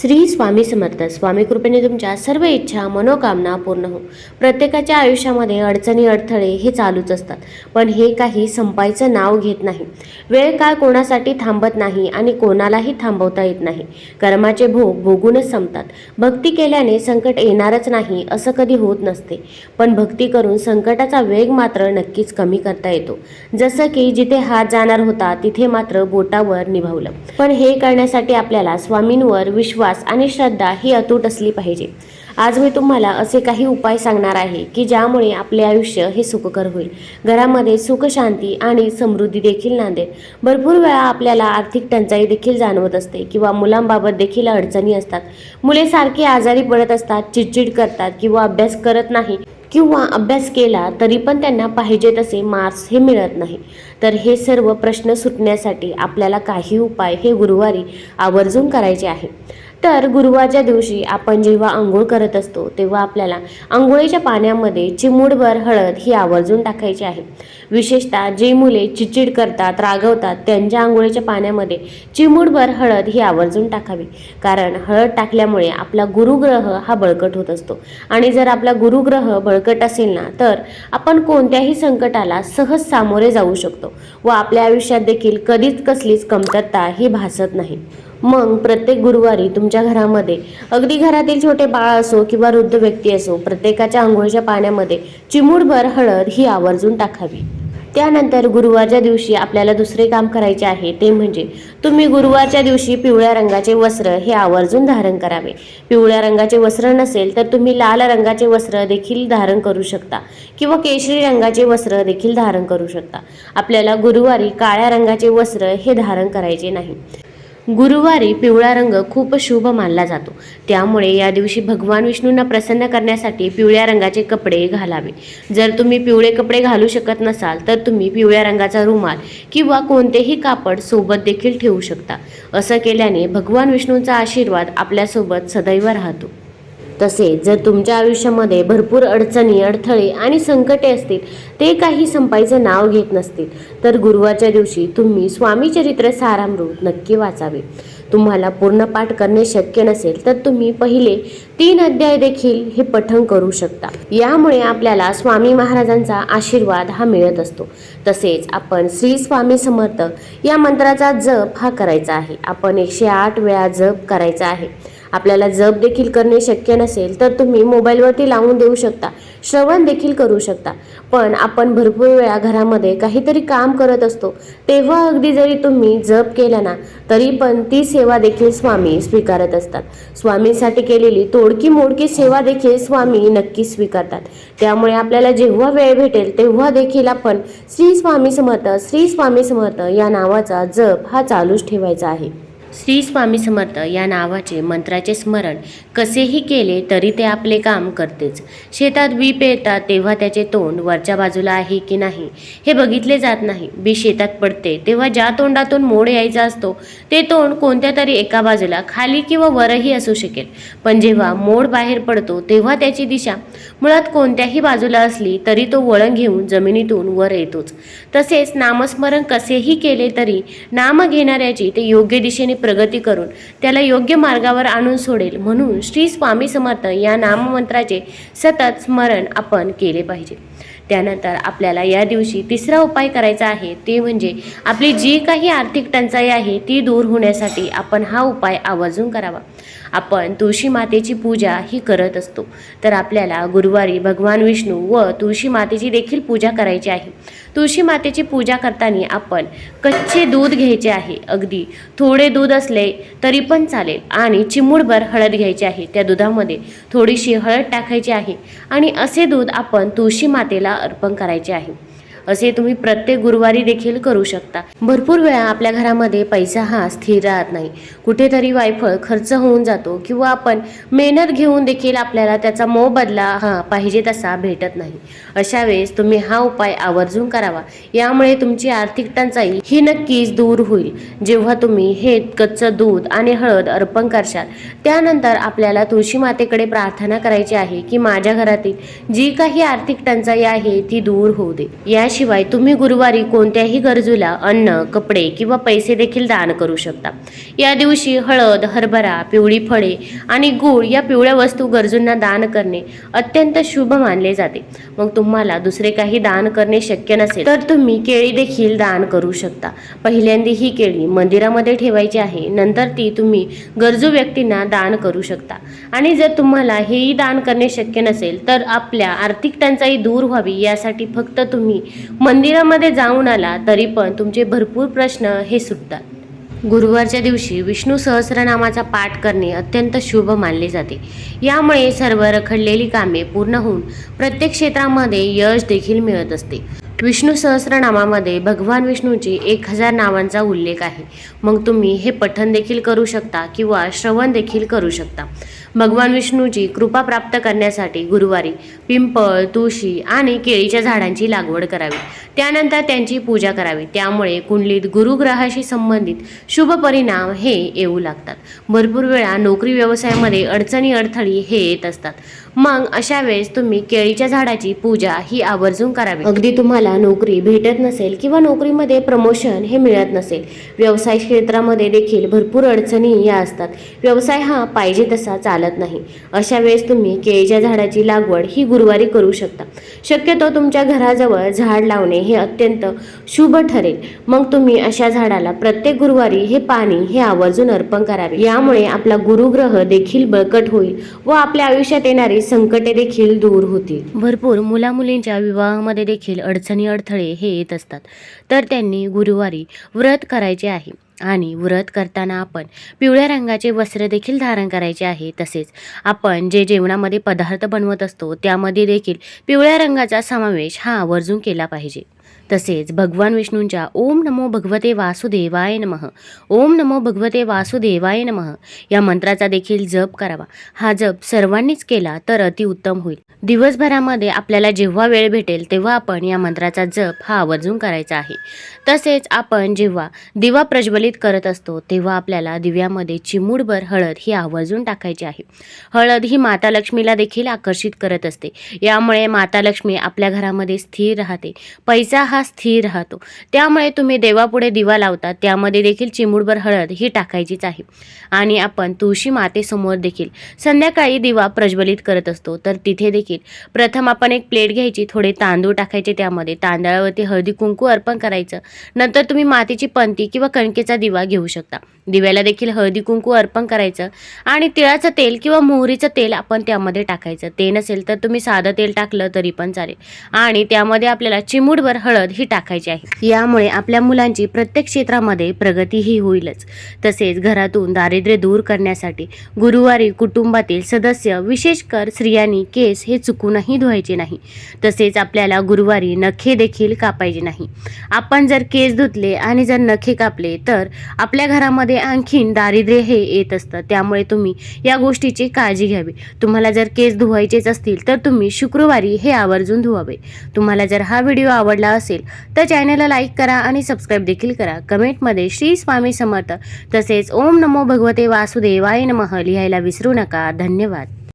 श्री स्वामी समर्थ. स्वामी कृपेने तुमच्या सर्व इच्छा मनोकामना पूर्ण हो. प्रत्येकाच्या आयुष्यामध्ये अडचणी अडथळे हे चालूच असतात. पण हे काही संपायचं नाव घेत नाही. वेळ काळ कोणासाठी थांबत नाही आणि कोणालाही थांबवता येत नाही. कर्माचे भोग भोगूनच संपतात. भक्ती केल्याने संकट येणारच नाही असं कधी होत नसते. पण भक्ती करून संकटाचा वेग मात्र नक्कीच कमी करता येतो. जसं की जिथे हात जाणार होता तिथे मात्र बोटावर निभावलं. पण हे करण्यासाठी आपल्याला स्वामींवर विश्वास आणि श्रद्धा ही अतूट असली पाहिजे. आज मी तुम्हाला असे काही उपाय सांगणार आहे की ज्यामुळे आपले आयुष्य हे सुखकर होईल. घरामध्ये सुख शांती आणि समृद्धी देखील नांदेल भरपूर वेळा आपल्याला आर्थिक टंचाई देखील जाणवत असते किंवा मुलांबाबत देखील अडचणी असतात. मुले सारखी आजारी पडत असतात चिडचिड करतात किंवा अभ्यास करत नाही किंवा अभ्यास केला तरी पण त्यांना पाहिजे तसे मार्क्स हे मिळत नाही. तर हे सर्व प्रश्न सुटण्यासाठी आपल्याला काही उपाय हे गुरुवारी आवर्जून करायचे आहे. तर गुरुवारच्या दिवशी आपण जेव्हा आंघोळ करत असतो तेव्हा आपल्याला आंघोळीच्या पाण्यामध्ये चिमूडभर हळद ही आवर्जून टाकायची आहे. विशेषतः जे मुले चिडचिड करतात रागवतात त्यांच्या आंघोळीच्या पाण्यामध्ये चिमूडभर हळद ही आवर्जून टाकावी. कारण हळद टाकल्यामुळे आपला गुरुग्रह हा बळकट होत असतो. आणि जर आपला गुरुग्रह बळकट असेल ना तर आपण कोणत्याही संकटाला सहज सामोरे जाऊ शकतो व आपल्या आयुष्यात देखील कधीच कसलीच कमतरता ही भासत नाही. मग प्रत्येक गुरुवारी तुमच्या घरामध्ये अगदी घरातील छोटे बाळ असो किंवा वृद्ध व्यक्ती असो प्रत्येकाच्या आंघोळीच्या पाण्यामध्ये चिमूडभर हळद ही आवर्जून टाकावी. त्यानंतर गुरुवारच्या दिवशी आपल्याला दुसरे काम करायचे आहे ते म्हणजे तुम्ही गुरुवारच्या दिवशी पिवळ्या रंगाचे वस्त्र हे आवर्जून धारण करावे. पिवळ्या रंगाचे वस्त्र नसेल तर तुम्ही लाल रंगाचे वस्त्र देखील धारण करू शकता किंवा केशरी रंगाचे वस्त्र देखील धारण करू शकता. आपल्याला गुरुवारी काळ्या रंगाचे वस्त्र हे धारण करायचे नाही. गुरुवारी पिवळा रंग खूप शुभ मानला जातो. त्यामुळे या दिवशी भगवान विष्णूंना प्रसन्न करण्यासाठी पिवळ्या रंगाचे कपडे घालावे. जर तुम्ही पिवळे कपडे घालू शकत नसाल तर तुम्ही पिवळ्या रंगाचा रुमाल किंवा कोणतेही कापड सोबत देखील ठेवू शकता. असं केल्याने भगवान विष्णूंचा आशीर्वाद आपल्यासोबत सदैव राहतो. तसेच जर तुमच्या आयुष्यामध्ये भरपूर अडचणी अडथळे आणि संकटे असतील ते काही संपायचं नाव घेत नसतील तर गुरुवारच्या दिवशी तुम्ही स्वामी चरित्र सारामृत नक्की वाचावे. तुम्हाला पूर्ण पाठ करणे शक्य नसेल तर तुम्ही पहिले तीन अध्याय देखील हे पठण करू शकता. यामुळे आपल्याला स्वामी महाराजांचा आशीर्वाद हा मिळत असतो. तसेच आपण श्री स्वामी समर्थ या मंत्राचा जप हा करायचा आहे. आपण एकशे आठ वेळा जप करायचा आहे. आपल्याला जप देखील करणे शक्य नसेल तर तुम्ही मोबाईलवरती लावून देऊ शकता. श्रवण देखील करू शकता. पण आपण भरपूर वेळा घरामध्ये काहीतरी काम करत असतो. तेव्हा अगदी जरी तुम्ही जप केला ना तरी पण ती सेवा देखील स्वामी स्वीकारत असतात. स्वामींसाठी केलेली तोडकी मोडकी सेवा देखील स्वामी नक्की स्वीकारतात. त्यामुळे आपल्याला जेव्हा वेळ भेटेल तेव्हा देखील आपण श्री स्वामी समर्थ श्री स्वामी समर्थ या नावाचा जप हा चालूच ठेवायचा आहे. श्री स्वामी समर्थ या नावाचे मंत्राचे स्मरण कसेही केले तरी ते आपले काम करतेच. शेतात बी पेरतात तेव्हा त्याचे तोंड वरच्या बाजूला आहे की नाही हे बघितले जात नाही. बी शेतात पडते तेव्हा ज्या तोंडातून मोड यायचा असतो ते तोंड कोणत्या तरी एका बाजूला खाली किंवा वरही असू शकेल. पण जेव्हा मोड बाहेर पडतो तेव्हा त्याची दिशा मुळात कोणत्याही बाजूला असली तरी तो वळण घेऊन जमिनीतून वर येतोच. तसेच नामस्मरण कसेही केले तरी नाम घेणाऱ्याची ते योग्य दिशेने प्रगती करून त्याला योग्य मार्गावर आणून सोडेल म्हणून श्री स्वामी समर्थ या नाममंत्राचे सतत स्मरण आपण केले पाहिजे. त्यानंतर आपल्याला या दिवशी तिसरा उपाय करायचा आहे ते म्हणजे आपली जी काही आर्थिक टंचाई आहे ती दूर होण्यासाठी आपण हा उपाय आवर्जून करावा. आपण तुळशी मातेची पूजा ही करत असतो. तर आपल्याला गुरुवारी भगवान विष्णू व तुळशी मातेची देखील पूजा करायची आहे. तुळशी मातेची पूजा करताना आपण कच्चे दूध घ्यायचे आहे. अगदी थोडे दूध असले तरी पण चालेल. आणि चिमूडभर हळद घ्यायची आहे. त्या दुधामध्ये थोडीशी हळद टाकायची आहे. आणि असे दूध आपण तुळशी मातेला अर्पण करायचे आहे. असे तुम्ही प्रत्येक गुरुवारी देखील करू शकता. भरपूर वेळा आपल्या घरामध्ये पैसा हा स्थिर राहत नाही. कुठेतरी वायफळ खर्च होऊन जातो किंवा आपण मेहनत घेऊन देखील आपल्याला त्याचा मोबदला हा पाहिजे तसा भेटत नाही. अशा वेळेस तुम्ही हा उपाय आवर्जून करावा. यामुळे तुमची आर्थिक टंचाई ही नक्कीच दूर होईल. जेव्हा तुम्ही हे कच्चं दूध आणि हळद अर्पण करशाल त्यानंतर आपल्याला तुळशी मातेकडे प्रार्थना करायची आहे की माझ्या घरातील जी काही आर्थिक टंचाई आहे ती दूर होऊ दे. या याशिवाय तुम्ही गुरुवारी कोणत्याही गरजूला अन्न कपडे किंवा पैसे देखील दान करू शकता. या दिवशी हळद हरभरा पिवळी फळे आणि गूळ या पिवळ्या वस्तू गरजूंना दान करणे अत्यंत शुभ मानले जाते. मग तुम्हाला दुसरे काही दान करणे शक्य नसेल तर तुम्ही केळी देखील दान करू शकता. पहिल्यांदा ही केळी मंदिरामध्ये ठेवायची आहे नंतर ती तुम्ही गरजू व्यक्तींना दान करू शकता. आणि जर तुम्हाला हेही दान करणे शक्य नसेल तर आपल्या आर्थिक टंचाई दूर व्हावी यासाठी फक्त तुम्ही मंदिरामध्ये जाऊन आला तरी पण तुमचे भरपूर प्रश्न हे सुटतात. गुरुवारच्या दिवशी विष्णू सहस्रनामाचा पाठ करणे अत्यंत शुभ मानले जाते. यामुळे सर्व रखडलेली कामे पूर्ण होऊन प्रत्येक क्षेत्रामध्ये यश देखील मिळत असते. विष्णू सहस्रनामामध्ये भगवान विष्णूची एक हजार नावांचा उल्लेख आहे. मग तुम्ही हे पठण देखील करू शकता किंवा श्रवण देखील करू शकता. भगवान विष्णूची कृपा प्राप्त करण्यासाठी गुरुवारी पिंपळ तुळशी आणि केळीच्या झाडांची लागवड करावी. त्यानंतर त्यांची पूजा करावी. त्यामुळे कुंडलीत गुरुग्रहाशी संबंधित शुभ परिणाम हे येऊ लागतात. भरपूर वेळा नोकरी व्यवसायामध्ये अडचणी अडथळी हे येत असतात. मग अशा वेळेस तुम्ही केळीच्या झाडाची पूजा ही आवर्जून करावी. अगदी तुम्हाला नोकरी भेटत नसेल किंवा नोकरीमध्ये प्रमोशन हे मिळत नसेल व्यवसाय क्षेत्रामध्ये देखील भरपूर अडचणी या असतात. व्यवसाय हा पाहिजे तसा चालत नाही. अशा वेळेस तुम्ही केळीच्या झाडाची लागवड ही गुरुवारी करू शकता. शक्यतो तुमच्या घराजवळ झाड लावणे हे अत्यंत शुभ ठरेल. मग तुम्ही अशा झाडाला प्रत्येक गुरुवारी हे पाणी हे आवर्जून अर्पण करावे. यामुळे आपला गुरुग्रह देखील बळकट होईल व आपल्या आयुष्यात येणारी संकटे देखील दूर होतील. भरपूर मुलामुलींच्या विवाहामध्ये देखील अडचणी अडथळे हे येत असतात. तर त्यांनी गुरुवारी व्रत करायचे आहे आणि व्रत करताना आपण पिवळ्या रंगाचे वस्त्र देखील धारण करायचे आहे. तसेच आपण जे जेवणामध्ये पदार्थ बनवत असतो त्यामध्ये देखील पिवळ्या रंगाचा समावेश हा आवर्जून केला पाहिजे. तसेच भगवान विष्णूंच्या ओम नमो भगवते वासुदेवाय नमः. ओम नमो भगवते वासुदेवाय नमः. या मंत्राचा देखील जप करावा. हा जप सर्वांनीच केला तर अतिउत्तम होईल. दिवसभरामध्ये आपल्याला जेव्हा वेळ भेटेल तेव्हा आपण या मंत्राचा जप हा आवर्जून करायचा आहे. तसेच आपण जेव्हा दिवा प्रज्वलित करत असतो तेव्हा आपल्याला दिव्यामध्ये चिमूडभर हळद ही आवर्जून टाकायची आहे. हळद ही माता लक्ष्मीला देखील आकर्षित करत असते. यामुळे माता लक्ष्मी आपल्या घरामध्ये स्थिर राहते. पैसा हा हा स्थिर राहतो. त्यामुळे तुम्ही देवापुढे दिवा लावता त्यामध्ये देखील चिमूडभर हळद ही टाकायचीच आहे. आणि आपण तुळशी मातेसमोर देखील संध्याकाळी दिवा प्रज्वलित करत असतो. तर तिथे देखील प्रथम आपण एक प्लेट घ्यायची थोडे तांदूळ टाकायचे त्यामध्ये. तांदळावरती हळदी कुंकू अर्पण करायचं. नंतर तुम्ही मातीची पंती किंवा कणकेचा दिवा घेऊ शकता. दिव्याला देखील हळदी कुंकू अर्पण करायचं. आणि तिळाचं तेल किंवा मोहरीचं तेल आपण त्यामध्ये टाकायचं. ते नसेल तर तुम्ही साधं तेल टाकलं तरी पण चालेल. आणि त्यामध्ये आपल्याला चिमूडभर हळद ही टाकायची आहे. यामुळे आपल्या मुलांची प्रत्येक क्षेत्रामध्ये प्रगती ही होईलच. तसेच घरातून दारिद्र्य दूर करण्यासाठी गुरुवारी कुटुंबातील सदस्य विशेषकर स्त्रियांनी केस हे चुकूनही धुवायचे नाही. तसेच आपल्याला गुरुवारी नखे देखील कापायचे नाही. आपण जर केस धुतले आणि जर नखे कापले तर आपल्या घरामध्ये आणखीन दारिद्र्य हे येत असतं. त्यामुळे तुम्ही या गोष्टीची काळजी घ्यावी. तुम्हाला जर केस धुवायचेच असतील तर तुम्ही शुक्रवारी हे आवर्जून धुवावे. तुम्हाला जर हा व्हिडिओ आवडला असेल तर चॅनलला लाईक करा आणि सबस्क्राईब देखील करा. कमेंटमध्ये श्री स्वामी समर्थ तसेच ओम नमो भगवते वासुदेवाय नमः लिहायला विसरू नका. धन्यवाद.